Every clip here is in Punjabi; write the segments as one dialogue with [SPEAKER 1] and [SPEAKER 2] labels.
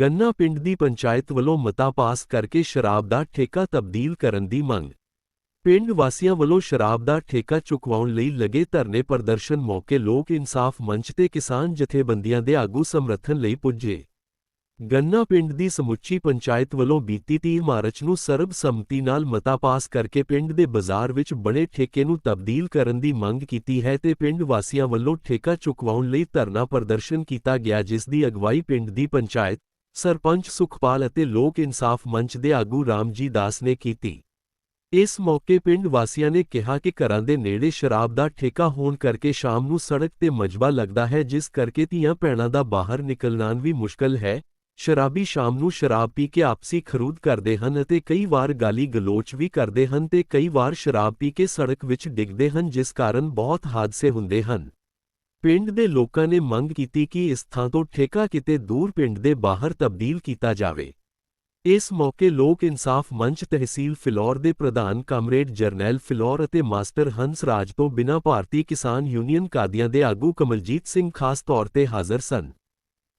[SPEAKER 1] ਗੰਨਾ ਪਿੰਡ ਦੀ ਪੰਚਾਇਤ ਵੱਲੋਂ ਮਤਾ ਪਾਸ ਕਰਕੇ ਸ਼ਰਾਬ ਦਾ ਠੇਕਾ ਤਬਦੀਲ ਕਰਨ ਦੀ ਮੰਗ। ਪਿੰਡ ਵਾਸੀਆਂ ਵੱਲੋਂ ਸ਼ਰਾਬ ਦਾ ਠੇਕਾ ਚੁਕਵਾਉਣ ਲਈ ਲਗੇ ਧਰਨੇ ਪ੍ਰਦਰਸ਼ਨ ਮੌਕੇ ਲੋਕ ਇਨਸਾਫ ਮੰਚ ਤੇ ਕਿਸਾਨ ਜਥੇਬੰਦੀਆਂ ਦੇ ਆਗੂ ਸਮਰਥਨ ਲਈ ਪੁੱਜੇ। ਗੰਨਾ ਪਿੰਡ ਦੀ ਸਮੁੱਚੀ ਪੰਚਾਇਤ ਵੱਲੋਂ ਬੀਤੀ 30 ਮਾਰਚ ਨੂੰ ਸਰਬਸੰਮਤੀ ਨਾਲ ਮਤਾ ਪਾਸ ਕਰਕੇ ਪਿੰਡ ਦੇ ਬਾਜ਼ਾਰ ਵਿੱਚ ਬਣੇ ਠੇਕੇ ਨੂੰ ਤਬਦੀਲ ਕਰਨ ਦੀ ਮੰਗ ਕੀਤੀ ਹੈ ਤੇ ਪਿੰਡ ਵਾਸੀਆਂ ਵੱਲੋਂ ਠੇਕਾ ਚੁਕਵਾਉਣ ਲਈ ਧਰਨਾ ਪ੍ਰਦਰਸ਼ਨ ਕੀਤਾ ਗਿਆ, ਜਿਸ ਦੀ ਅਗਵਾਈ ਪਿੰਡ ਦੀ ਪੰਚਾਇਤ ਸਰਪੰਚ ਸੁਖਪਾਲ ਅਤੇ ਲੋਕ ਇਨਸਾਫ ਮੰਚ ਦੇ ਆਗੂ ਰਾਮਜੀ ਦਾਸ ਨੇ ਕੀਤੀ। ਇਸ ਮੌਕੇ ਪਿੰਡ ਵਾਸੀਆਂ ਨੇ ਕਿਹਾ ਕਿ ਘਰਾਂ ਦੇ ਨੇੜੇ ਸ਼ਰਾਬ ਦਾ ਠੇਕਾ ਹੋਣ ਕਰਕੇ ਸ਼ਾਮ ਨੂੰ ਸੜਕ ਤੇ ਮਜਬਾ ਲੱਗਦਾ ਹੈ, ਜਿਸ ਕਰਕੇ ਧੀਆਂ ਭੈਣਾਂ ਦਾ ਬਾਹਰ ਨਿਕਲਣਾ ਵੀ ਮੁਸ਼ਕਲ ਹੈ। ਸ਼ਰਾਬੀ ਸ਼ਾਮ ਨੂੰ ਸ਼ਰਾਬ ਪੀ ਕੇ ਆਪਸੀ ਖਰੂਦ ਕਰਦੇ ਹਨ ਅਤੇ ਕਈ ਵਾਰ ਗਾਲੀ ਗਲੋਚ ਵੀ ਕਰਦੇ ਹਨ ਤੇ ਕਈ ਵਾਰ ਸ਼ਰਾਬ ਪੀ ਕੇ ਸੜਕ ਵਿੱਚ ਡਿੱਗਦੇ ਹਨ, ਜਿਸ ਕਾਰਨ ਬਹੁਤ ਹਾਦਸੇ ਹੁੰਦੇ ਹਨ। ਪਿੰਡ ਦੇ ਲੋਕਾਂ ਨੇ ਮੰਗ ਕੀਤੀ ਕਿ ਇਸ ਥਾਂ ਤੋਂ ਠੇਕਾ ਕਿਤੇ ਦੂਰ ਪਿੰਡ ਦੇ ਬਾਹਰ ਤਬਦੀਲ ਕੀਤਾ ਜਾਵੇ। ਇਸ ਮੌਕੇ ਲੋਕ ਇਨਸਾਫ ਮੰਚ ਤਹਿਸੀਲ ਫਿਲੌਰ ਦੇ ਪ੍ਰਧਾਨ ਕਾਮਰੇਡ ਜਰਨੈਲ ਫਿਲੌਰ ਅਤੇ ਮਾਸਟਰ ਹੰਸ ਰਾਜ ਤੋਂ ਬਿਨਾਂ ਭਾਰਤੀ ਕਿਸਾਨ ਯੂਨੀਅਨ ਕਾਦੀਆਂ ਦੇ ਆਗੂ ਕਮਲਜੀਤ ਸਿੰਘ ਖਾਸ ਤੌਰ ਤੇ ਹਾਜ਼ਰ ਸਨ।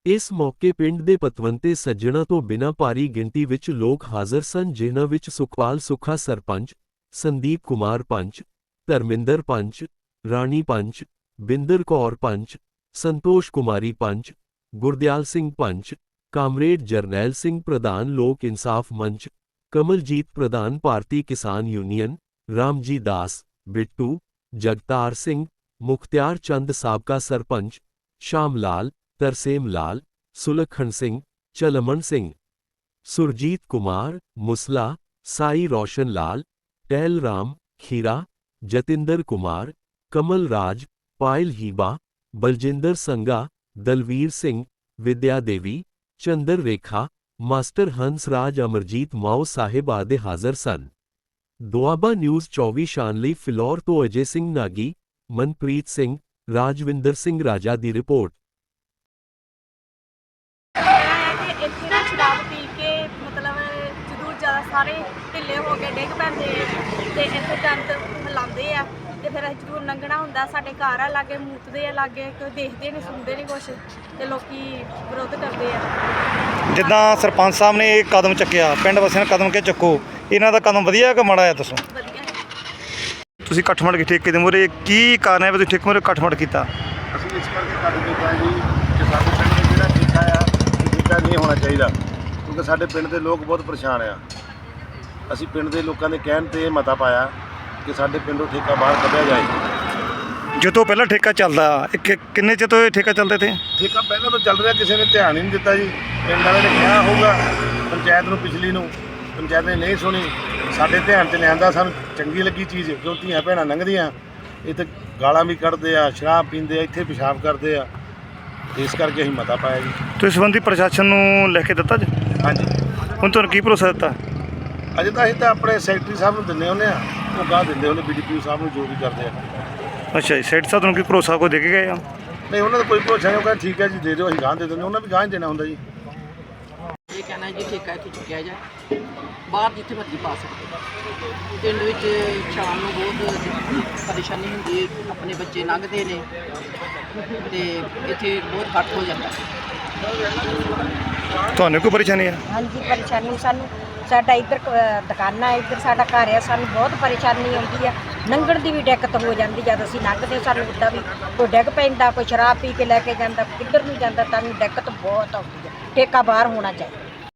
[SPEAKER 1] ਇਸ ਮੌਕੇ ਪਿੰਡ ਦੇ ਪਤਵੰਤੇ ਸੱਜਣਾ ਤੋਂ ਬਿਨਾਂ ਭਾਰੀ ਗਿਣਤੀ ਵਿੱਚ ਲੋਕ ਹਾਜ਼ਰ ਸਨ, ਜਿਨ੍ਹਾਂ ਵਿੱਚ ਸੁਖਪਾਲ ਸੁਖਾ ਸਰਪੰਚ, ਸੰਦੀਪ ਕੁਮਾਰ ਪੰਚ, ਧਰਮਿੰਦਰ ਪੰਚ, ਰਾਣੀ ਪੰਚ, ਬਿੰਦਰ ਕੌਰ ਪੰਚ, ਸੰਤੋਸ਼ ਕੁਮਾਰੀ ਪੰਚ, ਗੁਰਦਿਆਲ ਸਿੰਘ ਪੰਚ, ਕਾਮਰੇਡ ਜਰਨੈਲ ਸਿੰਘ ਪ੍ਰਧਾਨ ਲੋਕ ਇਨਸਾਫ ਮੰਚ, ਕਮਲਜੀਤ ਪ੍ਰਧਾਨ ਭਾਰਤੀ ਕਿਸਾਨ ਯੂਨੀਅਨ, ਰਾਮਜੀ ਦਾਸ, ਬਿੱਟੂ, ਜਗਤਾਰ ਸਿੰਘ, ਮੁਖਤਿਆਰ ਚੰਦ ਸਾਬਕਾ ਸਰਪੰਚ ਸ਼ਾਮ ਲਾਲ ਤਰਸੇਮ ਲਾਲ ਸੁਲੱਖਣ ਸਿੰਘ ਚਲਮਨ ਸਿੰਘ ਸੁਰਜੀਤ ਕੁਮਾਰ ਮੁਸਲਾ ਸਾਈ ਰੋਸ਼ਨ ਲਾਲ ਟਹਿਲ ਰਾਮ ਖੀਰਾ ਜਤਿੰਦਰ ਕੁਮਾਰ ਕਮਲ ਰਾਜ ਪਾਇਲ ਹੀਬਾ ਬਲਜਿੰਦਰ ਸੰਗਾ ਦਲਵੀਰ ਸਿੰਘ ਵਿਦਿਆ ਦੇਵੀ ਚੰਦਰ ਰੇਖਾ ਮਾਸਟਰ ਹੰਸ ਰਾਜ ਅਮਰਜੀਤ ਮਾਓ ਸਾਹਿਬ ਆਦਿ ਹਾਜ਼ਰ ਸਨ ਦੁਆਬਾ ਨਿਊਜ਼ 24 ਸ਼ਾਨ ਲਈ ਫਿਲੌਰ ਤੋਂ ਅਜੇ ਸਿੰਘ ਨਾਗੀ ਮਨਪ੍ਰੀਤ ਸਿੰਘ ਰਾਜਵਿੰਦਰ ਸਿੰਘ
[SPEAKER 2] ਇੱਥੇ ਨਾ ਸ਼ਰਾਬ ਪੀ ਕੇ ਮਤਲਬ ਜਦੋਂ ਜ਼ਿਆਦਾ ਸਾਰੇ ਢਿੱਲੇ ਹੋ ਕੇ ਡਿੱਗ ਪੈਂਦੇ ਆ ਤੇ ਇੱਥੇ ਦੰਦ ਹਿਲਾਉਂਦੇ ਆ ਤੇ ਫਿਰ ਅਸੀਂ ਜਦੋਂ ਲੰਘਣਾ ਹੁੰਦਾ ਸਾਡੇ ਘਰ ਆ ਲਾਗੇ ਮੂਤਦੇ ਆ ਲਾਗੇ ਕੋਈ ਦੇਖਦੇ ਨਹੀਂ ਸੁਣਦੇ ਨਹੀਂ ਕੁਛ ਤੇ ਲੋਕੀ ਵਿਰੋਧ ਕਰਦੇ ਆ।
[SPEAKER 3] ਜਿੱਦਾਂ ਸਰਪੰਚ ਸਾਹਿਬ ਨੇ ਇਹ ਕਦਮ ਚੱਕਿਆ ਪਿੰਡ ਵਾਸੀਆਂ ਨੇ ਕਦਮ ਕਿ ਚੱਕੋ ਇਹਨਾਂ ਦਾ ਕਦਮ ਵਧੀਆ ਹੈ ਕਿ ਮਾੜਾ ਹੈ ਦੱਸੋ?
[SPEAKER 2] ਵਧੀਆ।
[SPEAKER 3] ਤੁਸੀਂ ਇਕੱਠ ਕੇ ਠੇਕੇ ਦੇ ਮੂਹਰੇ ਕੀ ਕਾਰਨ ਹੈ ਵੀ ਤੁਸੀਂ ਠੇਕੇ ਮੂਹਰੇ ਇਕੱਠ ਮੜ ਕੀਤਾ?
[SPEAKER 4] ਅਸੀਂ ਇਸ ਕਰਕੇ ਕੱਢ ਦਿੱਤਾ ਜੀ ਕਿ ਸਾਡੇ ਪਿੰਡ ਦੇ ਜਿਹੜਾ ਠੇਕਾ ਆ ਇਹ ਠੇਕਾ ਨਹੀਂ ਹੋਣਾ ਚਾਹੀਦਾ ਕਿਉਂਕਿ ਸਾਡੇ ਪਿੰਡ ਦੇ ਲੋਕ ਬਹੁਤ ਪਰੇਸ਼ਾਨ ਆ। ਅਸੀਂ ਪਿੰਡ ਦੇ ਲੋਕਾਂ ਦੇ ਕਹਿਣ ਤੇ ਇਹ ਮਤਾ ਪਾਇਆ ਕਿ ਸਾਡੇ ਪਿੰਡੋਂ ਠੇਕਾ ਬਾਹਰ ਕੱਢਿਆ ਜਾਏ।
[SPEAKER 3] ਜਦੋਂ ਪਹਿਲਾਂ ਠੇਕਾ ਚੱਲਦਾ ਇਹ ਕਿ- ਕਿੰਨੇ ਚਿਰ ਤੋਂ ਇਹ ਠੇਕਾ ਚੱਲਦੇ ਤੇ?
[SPEAKER 4] ਠੇਕਾ ਪਹਿਲਾਂ ਤੋਂ ਚੱਲ ਰਿਹਾ ਕਿਸੇ ਨੇ ਧਿਆਨ ਹੀ ਨਹੀਂ ਦਿੱਤਾ ਜੀ। ਪਿੰਡ ਵਾਲੇ ਨੇ ਕਿਹਾ ਹੋਊਗਾ ਪੰਚਾਇਤ ਨੂੰ ਪਿਛਲੀ ਨੂੰ ਪੰਚਾਇਤ ਨੇ ਨਹੀਂ ਸੁਣੀ। ਸਾਡੇ ਧਿਆਨ 'ਚ ਲਿਆਂਦਾ ਸਾਨੂੰ ਚੰਗੀ ਲੱਗੀ ਚੀਜ਼ ਕਿਉਂ ਧੀਆਂ ਭੈਣਾਂ ਲੰਘਦੀਆਂ। ਇੱਥੇ ਗਾਲਾਂ ਵੀ ਕੱਢਦੇ ਆ ਸ਼ਰਾਬ ਪੀਂਦੇ ਆ ਇੱਥੇ ਪਿਸ਼ਾਬ ਕਰਦੇ ਆ। ਇਸ ਕਰਕੇ ਅਸੀਂ ਮਤਾ ਪਾਇਆ ਜੀ।
[SPEAKER 3] ਤੁਸੀਂ ਸੰਬੰਧੀ ਪ੍ਰਸ਼ਾਸਨ ਨੂੰ ਲਿਖ ਕੇ ਦਿੱਤਾ ਜੀ?
[SPEAKER 4] ਹਾਂਜੀ।
[SPEAKER 3] ਹੁਣ ਤੁਹਾਨੂੰ ਕੀ ਭਰੋਸਾ ਦਿੱਤਾ?
[SPEAKER 4] ਅਜੇ ਤਾਂ ਅਸੀਂ ਤਾਂ ਆਪਣੇ ਸੈਕਟਰੀ ਸਾਹਿਬ ਨੂੰ ਦਿੰਦੇ ਹੁੰਦੇ ਆ। ਉਹ ਗਾਹ ਦਿੰਦੇ ਹੁੰਦੇ ਬੀਡੀਪੀ ਸਾਹਿਬ ਨੂੰ ਜੋ ਵੀ ਕਰਦੇ ਆ।
[SPEAKER 3] ਅੱਛਾ ਜੀ ਸੈਟ ਸਾਹਿਬ ਤੁਹਾਨੂੰ ਕੀ ਭਰੋਸਾ? ਕੋਈ ਦੇ ਕੇ ਗਏ ਆ?
[SPEAKER 4] ਨਹੀਂ ਉਹਨਾਂ ਦਾ ਕੋਈ ਭਰੋਸਾ ਨਹੀਂ ਉਹ ਕਹਿੰਦੇ ਠੀਕ ਹੈ ਜੀ ਦੇ ਦਿਓ ਅਸੀਂ ਗਾਹ ਦੇ ਦਿੰਦੇ ਉਹਨਾਂ ਵੀ ਗਾਹ ਹੀ ਦੇਣਾ ਹੁੰਦਾ ਜੀ।
[SPEAKER 5] ਕਹਿਣਾ ਜੀ ਠੇਕਾ ਇੱਥੇ ਚੁੱਕਿਆ ਜਾ। ਬਾਹਰ ਜਿੱਥੇ ਮਰਜ਼ੀ ਪਾ ਸਕਦੇ। ਪਿੰਡ ਵਿੱਚ ਸ਼ਾਮ ਨੂੰ ਬਹੁਤ ਪਰੇਸ਼ਾਨੀ ਹੁੰਦੀ ਹੈ ਆਪਣੇ ਬੱਚੇ ਲੰਘਦੇ ਨੇ ਤੇ ਇੱਥੇ ਬਹੁਤ ਘੱਟ ਹੋ ਜਾਂਦਾ।
[SPEAKER 3] ਤੁਹਾਨੂੰ ਕੋਈ ਪਰੇਸ਼ਾਨੀ ਹੈ?
[SPEAKER 6] ਹਾਂਜੀ ਪਰੇਸ਼ਾਨੀ ਸਾਨੂੰ ਸਾਡਾ ਇੱਧਰ ਦੁਕਾਨਾਂ ਹੈ ਇੱਧਰ ਸਾਡਾ ਘਰ ਹੈ ਸਾਨੂੰ ਬਹੁਤ ਪਰੇਸ਼ਾਨੀ ਆਉਂਦੀ ਆ ਲੰਘਣ ਦੀ ਵੀ ਦਿੱਕਤ ਹੋ ਜਾਂਦੀ ਜਦ ਅਸੀਂ ਲੰਘਦੇ ਸਾਨੂੰ ਉੱਦਾਂ ਵੀ ਕੋਈ ਡਿੱਗ ਪੈਂਦਾ ਕੋਈ ਸ਼ਰਾਬ ਪੀ ਕੇ ਲੈ ਕੇ ਜਾਂਦਾ ਕਿੱਧਰ ਨੂੰ ਜਾਂਦਾ ਤਾਂ ਵੀ ਦਿੱਕਤ ਬਹੁਤ ਆਉਂਦੀ ਹੈ। ਠੇਕਾ ਬਾਹਰ ਹੋਣਾ ਚਾਹੀਦਾ।